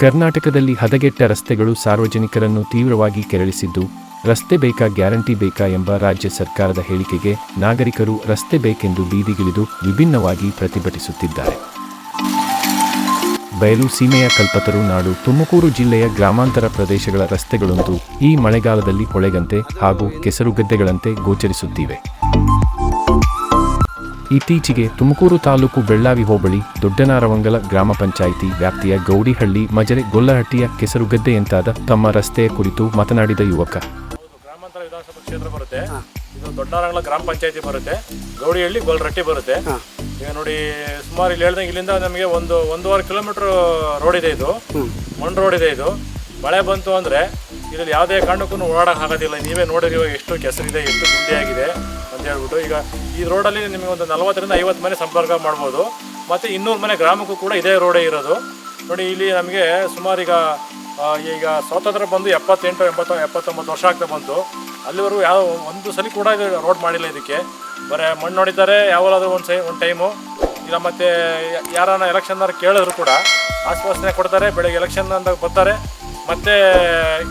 ಕರ್ನಾಟಕದಲ್ಲಿ ಹದಗೆಟ್ಟ ರಸ್ತೆಗಳು ಸಾರ್ವಜನಿಕರನ್ನು ತೀವ್ರವಾಗಿ ಕೆರಳಿಸಿದ್ದು, ರಸ್ತೆ ಬೇಕಾ ಗ್ಯಾರಂಟಿ ಬೇಕಾ ಎಂಬ ರಾಜ್ಯ ಸರ್ಕಾರದ ಹೇಳಿಕೆಗೆ ನಾಗರಿಕರು ರಸ್ತೆ ಬೇಕೆಂದು ಬೀದಿಗಿಳಿದು ವಿಭಿನ್ನವಾಗಿ ಪ್ರತಿಭಟಿಸುತ್ತಿದ್ದಾರೆ. ಬಯಲು ಸೀಮೆಯ ಕಲ್ಪತರು ನಾಡು ತುಮಕೂರು ಜಿಲ್ಲೆಯ ಗ್ರಾಮಾಂತರ ಪ್ರದೇಶಗಳ ರಸ್ತೆಗಳಂತೂ ಈ ಮಳೆಗಾಲದಲ್ಲಿ ಹೊಳೆಗಂತೆ ಹಾಗೂ ಕೆಸರುಗದ್ದೆಗಳಂತೆ ಗೋಚರಿಸುತ್ತಿವೆ. ಇತ್ತೀಚೆಗೆ ತುಮಕೂರು ತಾಲೂಕು ಬೆಳ್ಳಾವಿ ಹೋಬಳಿ ದೊಡ್ಡನಾರವಂಗಲ ಗ್ರಾಮ ಪಂಚಾಯಿತಿ ವ್ಯಾಪ್ತಿಯ ಗೌಡಿಹಳ್ಳಿ ಮಜರೆ ಗೊಲ್ಲಹಟ್ಟಿಯ ಕೆಸರುಗದ್ದೆಯಂತಾದ ತಮ್ಮ ರಸ್ತೆಯ ಕುರಿತು ಮಾತನಾಡಿದ ಯುವಕ. ಗ್ರಾಮಾಂತರ ವಿಧಾನಸಭಾ ಕ್ಷೇತ್ರ ಬರುತ್ತೆ. ಇದು ದೊಡ್ಡನಾರಂಗಲ ಗ್ರಾಮ ಪಂಚಾಯಿತಿ ಬರುತ್ತೆ. ಗೌಡಿಹಳ್ಳಿ ಗೊಲ್ಲರಟ್ಟಿ ಬರುತ್ತೆ. ಈಗ ನೋಡಿ ಸುಮಾರು ಇಲ್ಲಿ ಹೇಳ್ದಂಗೆ ಇಲ್ಲಿಂದ ನಮಗೆ ಒಂದು ಒಂದೂವರೆ ಕಿಲೋಮೀಟರ್ ರೋಡ್ ಇದೆ ಇದು. ಮಣ್ಣು ರೋಡ್ ಇದೆ ಇದು. ಮಳೆ ಬಂತು ಅಂದ್ರೆ ಇದರಲ್ಲಿ ಯಾವುದೇ ಕಾರಣಕ್ಕೂ ಓಡಾಡಕ್ಕೆ ಆಗೋದಿಲ್ಲ. ನೀವೇ ನೋಡಿರಿ ಇವಾಗ ಎಷ್ಟು ಕೆಸರಿದೆ, ಎಷ್ಟು ಗುಂಡಿಯಾಗಿದೆ ಅಂತ ಹೇಳ್ಬಿಟ್ಟು ಈಗ ಈ ರೋಡಲ್ಲಿ ನಿಮಗೆ ಒಂದು ನಲವತ್ತರಿಂದ ಐವತ್ತು ಮನೆ ಸಂಪರ್ಕ ಮಾಡ್ಬೋದು. ಮತ್ತು ಇನ್ನೂರು ಮನೆ ಗ್ರಾಮಕ್ಕೂ ಕೂಡ ಇದೇ ರೋಡೇ ಇರೋದು. ನೋಡಿ, ಇಲ್ಲಿ ನಮಗೆ ಸುಮಾರು ಈಗ ಈಗ ಸ್ವಾತಂತ್ರ್ಯ ಬಂದು ಎಪ್ಪತ್ತೆಂಟು, ಎಂಬತ್ತು, ಎಪ್ಪತ್ತೊಂಬತ್ತು ವರ್ಷ ಆಗ್ತಾ ಬಂತು. ಅಲ್ಲಿವರೆಗೂ ಯಾವ ಒಂದು ಸಲ ಕೂಡ ಇದು ರೋಡ್ ಮಾಡಿಲ್ಲ ಇದಕ್ಕೆ. ಬರೀ ಮಣ್ಣು ನೋಡಿದ್ದಾರೆ ಯಾವಾಗಾದ್ರೂ ಒಂದು ಸೈ, ಒಂದು ಟೈಮು. ಇಲ್ಲ ಮತ್ತೆ ಯಾರನ್ನ ಎಲೆಕ್ಷನ್ನಾರು ಕೇಳಿದ್ರು ಕೂಡ, ಆಶ್ವಾಸನೆ ಕೊಡ್ತಾರೆ, ಬೆಳಗ್ಗೆ ಎಲೆಕ್ಷನ್ ಅಂತ ಬರ್ತಾರೆ. ಮತ್ತೆ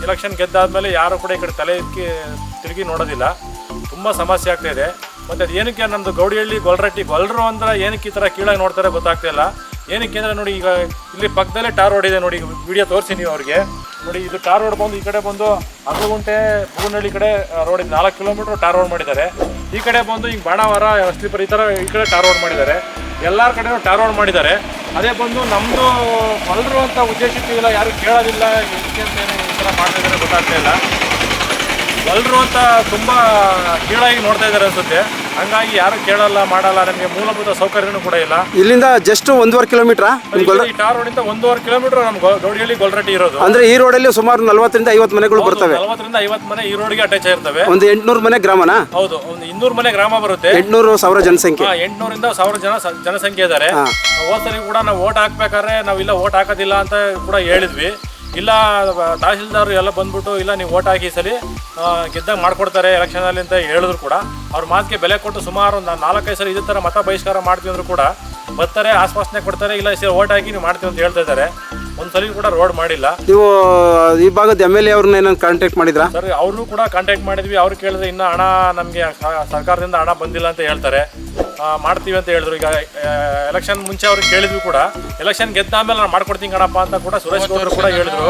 ಎಲೆಕ್ಷನ್ ಗೆದ್ದಾದ್ಮೇಲೆ ಯಾರು ಕೂಡ ಈ ಕಡೆ ತಲೆ ಎತ್ತಿ ತಿರುಗಿ ನೋಡೋದಿಲ್ಲ. ತುಂಬ ಸಮಸ್ಯೆ ಆಗ್ತಾ ಇದೆ. ಮತ್ತೆ ಅದು ಏನಕ್ಕೆ ನಮ್ಮದು ಗೌಡಿಹಳ್ಳಿ ಗೊಲ್ರಟ್ಟಿ, ಗೊಲ್ರು ಅಂದ್ರೆ ಏನಕ್ಕೆ ಈ ಥರ ಕೀಳಾಗಿ ನೋಡ್ತಾರೆ ಗೊತ್ತಾಗ್ತಾ ಇಲ್ಲ. ಏನಕ್ಕೆ ಅಂದರೆ ನೋಡಿ ಈಗ ಇಲ್ಲಿ ಪಕ್ಕದಲ್ಲೇ ಟಾರ್ ರೋಡ್ ಇದೆ ನೋಡಿ, ವಿಡಿಯೋ ತೋರಿಸಿ ನೀವು ಅವ್ರಿಗೆ. ನೋಡಿ ಇದು ಟಾರ್ ರೋಡ್ ಬಂದು ಈ ಕಡೆ ಬಂದು ಅರ್ಧಗುಂಟೆ ಬೂನಹಳ್ಳಿ ಕಡೆ ರೋಡ್ ಇದೆ. ನಾಲ್ಕು ಕಿಲೋಮೀಟರ್ ಟಾರ್ ರೋಡ್ ಮಾಡಿದ್ದಾರೆ. ಈ ಕಡೆ ಬಂದು ಈಗ ಬಾಣಾವರ ಸ್ಲೀಪರ್ ಈ ಥರ ಈ ಕಡೆ ಟಾರ್ ರೋಡ್ ಮಾಡಿದ್ದಾರೆ. ಎಲ್ಲರ ಕಡೆನೂ ಟಾರ್ ರೋಡ್ ಮಾಡಿದ್ದಾರೆ. ಅದೇ ಬಂದು ನಮ್ಮದು ಕೊಲ್ಲರು ಅಂತ ಉದ್ದೇಶಕ್ಕಿಲ್ಲ ಯಾರು ಕೇಳೋದಿಲ್ಲ ಇದಕ್ಕೆ ಅಂತ ಈ ಥರ ಮಾಡ್ತಾ ಇದ್ದಾರೆ ಗೊತ್ತಾಗ್ತಾ ಇಲ್ಲ. ಕೊಲ್ಲರು ಅಂತ ತುಂಬ ಕೀಳಾಗಿ ನೋಡ್ತಾ ಇದ್ದಾರೆ ಅನ್ಸುತ್ತೆ. ಹಂಗಾಗಿ ಯಾರು ಕೇಳಲ್ಲ ಮಾಡಲ್ಲ ನಮಗೆ ಮೂಲಭೂತ ಸೌಕರ್ಯನೂ ಕೂಡ ಇಲ್ಲ. ಇಲ್ಲಿಂದ ಜಸ್ಟ್ ಒಂದೂವರೆ ಕಿಲೋಮೀಟ್ರಾ? ಈ ಟಾರ್ ರೋಡಿಂದ ಒಂದೂವರೆ ಕಿಲೋಮೀಟರ್ ನಮ್ಗೆ ಗೌಡಿಹಳ್ಳಿ ಗೊಲ್ರಟ್ಟಿ ಇರೋದು. ಅಂದ್ರೆ ಈ ರೋಡಲ್ಲಿ ಸುಮಾರು ನಲವತ್ತರಿಂದ ಐವತ್ತು ಮನೆಗಳು ಬರ್ತವೆ. ನಲವತ್ತರಿಂದ ಐವತ್ತು ಮನೆ ಈ ರೋಡ್ಗೆ ಅಟ್ಯಾಚ್ ಆಗಿರ್ತವೆ. ಒಂದು ಎಂಟ್ನೂರು ಮನೆ ಗ್ರಾಮನಾ? ಹೌದು ಒಂದು ಇನ್ನೂರು ಮನೆ ಗ್ರಾಮ ಬರುತ್ತೆ. ಎಂಟ್ನೂರು ಸಾವಿರ ಜನಸಂಖ್ಯೆ. ಎಂಟ್ನೂರಿಂದ ಸಾವಿರ ಜನ ಸ- ಜನಸಂಖ್ಯೆ ಇದ್ದಾರೆ ಹೋದ್ಸಲಿ ಕೂಡ ನಾವು ಓಟ್ ಹಾಕ್ಬೇಕಾದ್ರೆ ನಾವಿಲ್ಲ ಇಲ್ಲ ಓಟ್ ಹಾಕೋದಿಲ್ಲ ಅಂತ ಕೂಡ ಹೇಳಿದ್ವಿ. ಇಲ್ಲ ತಹಸೀಲ್ದಾರ್ ಎಲ್ಲ ಬಂದ್ಬಿಟ್ಟು ಇಲ್ಲ ನೀವು ಓಟ್ ಹಾಕಿ ಸಲಿ ಗೆದ್ದಾಗ ಮಾಡ್ಕೊಡ್ತಾರೆ ಎಲೆಕ್ಷನ್ ಅಲ್ಲಿ ಅಂತ ಹೇಳಿದ್ರು ಕೂಡ. ಅವ್ರ ಮಾತಿಗೆ ಬೆಲೆ ಕೊಟ್ಟು ಸುಮಾರು ಒಂದು ನಾಲ್ಕೈದು ಸಲ ಇದೇ ಥರ ಮತ ಬಹಿಷ್ಕಾರ ಮಾಡ್ತೀವಿ ಅಂದರೂ ಕೂಡ ಬರ್ತಾರೆ ಆಶ್ವಾಸನೆ ಕೊಡ್ತಾರೆ ಇಲ್ಲ ಸರಿ ಓಟ್ ಹಾಕಿ ನೀವು ಮಾಡ್ತೀವಿ ಅಂತ ಹೇಳ್ತಾ ಇದ್ದಾರೆ. ಒಂದ್ಸಲಿ ಕೂಡ ರೋಡ್ ಮಾಡಿಲ್ಲ. ನೀವು ಈ ಭಾಗದ ಎಂ ಎಲ್ ಎ ಅವ್ರನ್ನ ಏನಾದ್ರು ಕಾಂಟ್ಯಾಕ್ಟ್ ಮಾಡಿದ್ರಾ? ಸರ್ ಅವ್ರನ್ನೂ ಕೂಡ ಕಾಂಟ್ಯಾಕ್ಟ್ ಮಾಡಿದ್ವಿ. ಅವ್ರು ಕೇಳಿದ್ರೆ ಇನ್ನೂ ಹಣ ನಮಗೆ ಸರ್ಕಾರದಿಂದ ಹಣ ಬಂದಿಲ್ಲ ಅಂತ ಹೇಳ್ತಾರೆ. ಮಾಡ್ತೀವಿ ಅಂತ ಹೇಳಿದ್ರು. ಈಗ ಎಲೆಕ್ಷನ್ ಮುಂಚೆ ಅವ್ರಿಗೆ ಕೇಳಿದ್ವಿ ಕೂಡ. ಎಲೆಕ್ಷನ್ ಗೆದ್ದಾದ್ಮೇಲೆ ನಾನು ಮಾಡ್ಕೊಡ್ತೀನಿ ಕಣಪ್ಪ ಅಂತ ಕೂಡ ಸುರೇಶ್ ಗೌಡರು ಕೂಡ ಹೇಳಿದ್ರು.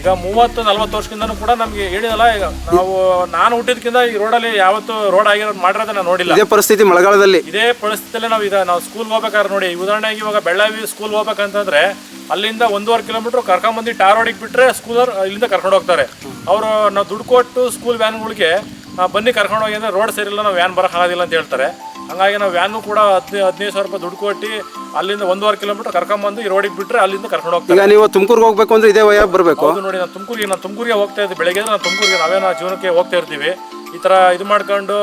ಈಗ ಮೂವತ್ತು ನಲ್ವತ್ತು ವರ್ಷದಿಂದನೂ ಕೂಡ ನಮಗೆ ಹೇಳಿದಲ್ಲ ಈಗ ನಾವು ನಾನು ಹುಟ್ಟಿದ್ಕಿಂತ ಈ ರೋಡಲ್ಲಿ ಯಾವತ್ತು ರೋಡ್ ಆಗಿರೋದು ಮಾಡಿರೋದನ್ನ ನಾನು ನೋಡಿಲ್ಲ. ಇದೇ ಪರಿಸ್ಥಿತಿ ಮಳೆಗಾಲದಲ್ಲಿ. ಇದೇ ಪರಿಸ್ಥಿತಿಯಲ್ಲಿ ನಾವು ಈಗ ನಾವು ಸ್ಕೂಲ್ ಹೋಗ್ಬೇಕಾದ್ರೆ ನೋಡಿ ಉದಾಹರಣೆಗೆ ಇವಾಗ ಬೆಳ್ಳಾವಿ ಸ್ಕೂಲ್ ಹೋಗ್ಬೇಕಂತಂದ್ರೆ ಅಲ್ಲಿಂದ ಒಂದೂವರೆ ಕಿಲೋಮೀಟರ್ ಕರ್ಕೊಂಬಂದು ಟಾರ್ ರೋಡಿಗೆ ಬಿಟ್ರೆ ಸ್ಕೂಲರ್ ಇಲ್ಲಿಂದ ಕರ್ಕೊಂಡು ಹೋಗ್ತಾರೆ. ಅವರು ನಾವು ದುಡ್ಡು ಕೊಟ್ಟು ಸ್ಕೂಲ್ ವ್ಯಾನ್ಗಳಿಗೆ ಬನ್ನಿ ಕರ್ಕೊಂಡು ಹೋಗಿ ಅಂದ್ರೆ ರೋಡ್ ಸರಿಯಿಲ್ಲ ನಾವು ವ್ಯಾನ್ ಬರಕ್ ಆಗೋದಿಲ್ಲ ಅಂತ ಹೇಳ್ತಾರೆ. ಹಂಗಾಗಿ ನಾವು ವ್ಯಾನು ಕೂಡ ಹದಿನೈದು ಹದಿನೈದು ಸಾವಿರ ರೂಪಾಯಿ ದುಡ್ಡು ಕೊಟ್ಟು ಅಲ್ಲಿಂದ ಒಂದೂವರೆ ಕಿಲೋಮೀಟರ್ ಕರ್ಕೊಂಬಂದು ಈ ರೋಡಿಗೆ ಬಿಟ್ಟರೆ ಅಲ್ಲಿಂದ ಕರ್ಕೊಂಡು ಹೋಗ್ತೀವಿ ಈಗ ನೀವು ತುಮಕೂರಿಗೆ ಹೋಗ್ಬೇಕು ಅಂದ್ರೆ ಇದೇ ವಯ ಬರಬೇಕು? ಹೌದು ನೋಡಿ ನಾನು ತುಮಕೂರಿಗೆ ನಾನು ತುಮಕೂರಿಗೆ ಹೋಗ್ತಾ ಇದ್ದೆ. ಬೆಳಗ್ಗೆ ನಾನು ತುಮಕೂರಿಗೆ ನಾವೇನೋ ಜೀವನಕ್ಕೆ ಹೋಗ್ತಾ ಇರ್ತೀವಿ. ಈ ತರ ಇದು ಮಾಡ್ಕೊಂಡು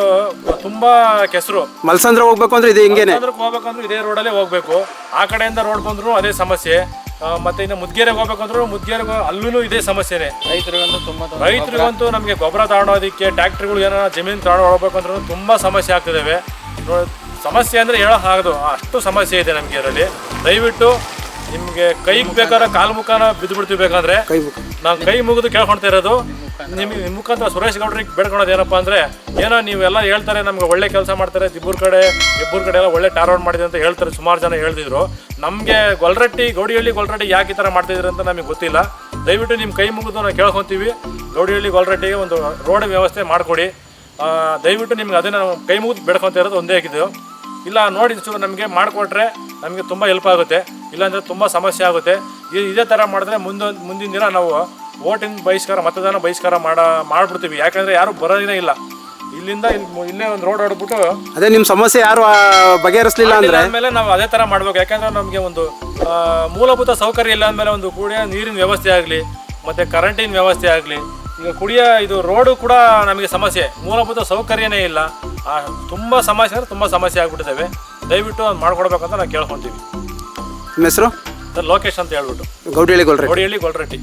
ತುಂಬಾ ಕೆಸರು. ಮಲ್ಸಂದ್ರ ಹೋಗ್ಬೇಕು ಅಂದ್ರೆ ಇದೆ ಹಿಂಗೇನೆ? ಮಲ್ಸಂದ್ರಕ್ಕೆ ಹೋಗ್ಬೇಕಂದ್ರೂ ಇದೇ ರೋಡಲ್ಲೇ ಹೋಗ್ಬೇಕು. ಆ ಕಡೆಯಿಂದ ರೋಡ್ ಬಂದ್ರು ಅದೇ ಸಮಸ್ಯೆ. ಆ, ಮತ್ತೆ ಇನ್ನು ಮುದ್ಗೇರಿಗೆ ಹೋಗ್ಬೇಕಂದ್ರೂ ಮುದ್ಗೇರಿಗೆ ಅಲ್ಲೂ ಇದೇ ಸಮಸ್ಯೆನೇ. ರೈತರಿಗಂತೂ ತುಂಬಾ ತೊಂದ್ರೆ. ರೈತರಿಗಂತೂ ನಮಗೆ ಗೊಬ್ಬರ ತಗೊಂಡೋದಕ್ಕೆ ಟ್ಯಾಕ್ಟ್ರಿಗಳು ಏನೋ ಜಮೀನು ತಗೊಂಡು ಹೋಗ್ಬೇಕಂದ್ರೂ ತುಂಬಾ ಸಮಸ್ಯೆ ಆಗ್ತಿದ್ದಾವೆ ನೋ- ಸಮಸ್ಯೆ ಅಂದ್ರೆ ಹೇಳಕ್ ಆಗದು ಅಷ್ಟು ಸಮಸ್ಯೆ ಇದೆ ನಮಗೆ ಇದರಲ್ಲಿ. ದಯವಿಟ್ಟು ನಿಮಗೆ ಕೈಗೆ ಬೇಕಾದ್ರೆ ಕಾಲು ಮುಖಾನ ಬಿದ್ದು ಬಿಡ್ತೀವಿ ಬೇಕಂದ್ರೆ. ನಾವು ಕೈ ಮುಗಿದು ಕೇಳ್ಕೊಳ್ತಾ ಇರೋದು. ನಿಮಗೆ ನಿಮ್ಮ ಮುಖಾಂತರ ಸುರೇಶ್ ಗೌಡ್ರಿಗೆ ಬೇಡ್ಕೊಳೋದು ಏನಪ್ಪ ಅಂದ್ರೆ ಏನೋ ನೀವೆಲ್ಲ ಹೇಳ್ತಾರೆ ನಮ್ಗೆ ಒಳ್ಳೆ ಕೆಲಸ ಮಾಡ್ತಾರೆ ದಿಬ್ಬೂರ್ ಕಡೆ ಇಬ್ಬರು ಕಡೆ ಎಲ್ಲ ಒಳ್ಳೆ ಟಾರ್ ಔಟ್ ಮಾಡಿದೆ ಅಂತ ಹೇಳ್ತಾರೆ ಸುಮಾರು ಜನ ಹೇಳ್ತಿದ್ರು ನಮಗೆ ಗೊಲ್ರಟ್ಟಿ ಗೌಡಿಹಳ್ಳಿ ಗೊಲ್ರಟ್ಟಿ ಯಾಕೆ ಈ ಥರ ಮಾಡ್ತಿದ್ರು ಅಂತ ನಮಗೆ ಗೊತ್ತಿಲ್ಲ. ದಯವಿಟ್ಟು ನಿಮ್ಮ ಕೈ ಮುಗಿದು ನಾವು ಕೇಳ್ಕೊತೀವಿ. ಗೌಡಿಹಳ್ಳಿ ಗೊಲ್ರಟ್ಟಿಗೆ ಒಂದು ರೋಡ್ ವ್ಯವಸ್ಥೆ ಮಾಡಿಕೊಡಿ. ದಯವಿಟ್ಟು ನಿಮ್ಗೆ ಅದನ್ನು ಕೈ ಮುಗಿದು ಬೇಡ್ಕೊತಾ ಇರೋದು ಒಂದೇ ಆಗಿದ್ದು. ಇಲ್ಲ ನೋಡಿ ಚೂರು ನಮಗೆ ಮಾಡಿಕೊಟ್ರೆ ನಮಗೆ ತುಂಬ ಹೆಲ್ಪ್ ಆಗುತ್ತೆ. ಇಲ್ಲಾಂದರೆ ತುಂಬ ಸಮಸ್ಯೆ ಆಗುತ್ತೆ. ಇದು ಇದೇ ಥರ ಮಾಡಿದ್ರೆ ಮುಂದೊಂದು ಮುಂದಿನ ದಿನ ನಾವು ಓಟಿನ ಬಹಿಷ್ಕಾರ ಮತದಾನ ಬಹಿಷ್ಕಾರ ಮಾಡ ಮಾಡಿಬಿಡ್ತೀವಿ. ಯಾಕಂದರೆ ಯಾರು ಬರೋದೇ ಇಲ್ಲ. ಇಲ್ಲಿಂದ ಇಲ್ಲಿ ಇಲ್ಲೇ ಒಂದು ರೋಡ್ ಹೊಡ್ಬಿಟ್ಟು ಅದೇ ನಿಮ್ಮ ಸಮಸ್ಯೆ ಯಾರು ಬಗೆಹರಿಸಲಿಲ್ಲ ಬಗೆಹರಿಸ್ಲಿಲ್ಲ ಅಂದ್ರೆ? ಆದ್ಮೇಲೆ ನಾವು ಅದೇ ಥರ ಮಾಡ್ಬೇಕು. ಯಾಕಂದ್ರೆ ನಮಗೆ ಒಂದು ಮೂಲಭೂತ ಸೌಕರ್ಯ ಇಲ್ಲ ಅಂದಮೇಲೆ ಒಂದು ಕೂಡ ನೀರಿನ ವ್ಯವಸ್ಥೆ ಆಗಲಿ ಮತ್ತು ಕರೆಂಟಿನ ವ್ಯವಸ್ಥೆ ಆಗಲಿ ಈಗ ಕುಡಿಯ ಇದು ರೋಡು ಕೂಡ ನಮಗೆ ಸಮಸ್ಯೆ. ಮೂಲಭೂತ ಸೌಕರ್ಯನೇ ಇಲ್ಲ. ತುಂಬ ಸಮಸ್ಯೆ ಅಂದರೆ ತುಂಬ ಸಮಸ್ಯೆ ಆಗಿಬಿಟ್ಟಿದ್ದಾವೆ. ದಯವಿಟ್ಟು ಅದು ಮಾಡ್ಕೊಡ್ಬೇಕಂತ ನಾವು ಕೇಳ್ಕೊತೀವಿ. ನಿಮ್ಮ ಹೆಸರು? ಸರ್ ಲೋಕೇಶ್ ಅಂತ ಹೇಳ್ಬಿಟ್ಟು. ಗೌಡಿಹಳ್ಳಿ ಗೊಲ್ರೆ ಗೌಡಿಹಳ್ಳಿ ಗೊಲ್ರಟ್ಟಿ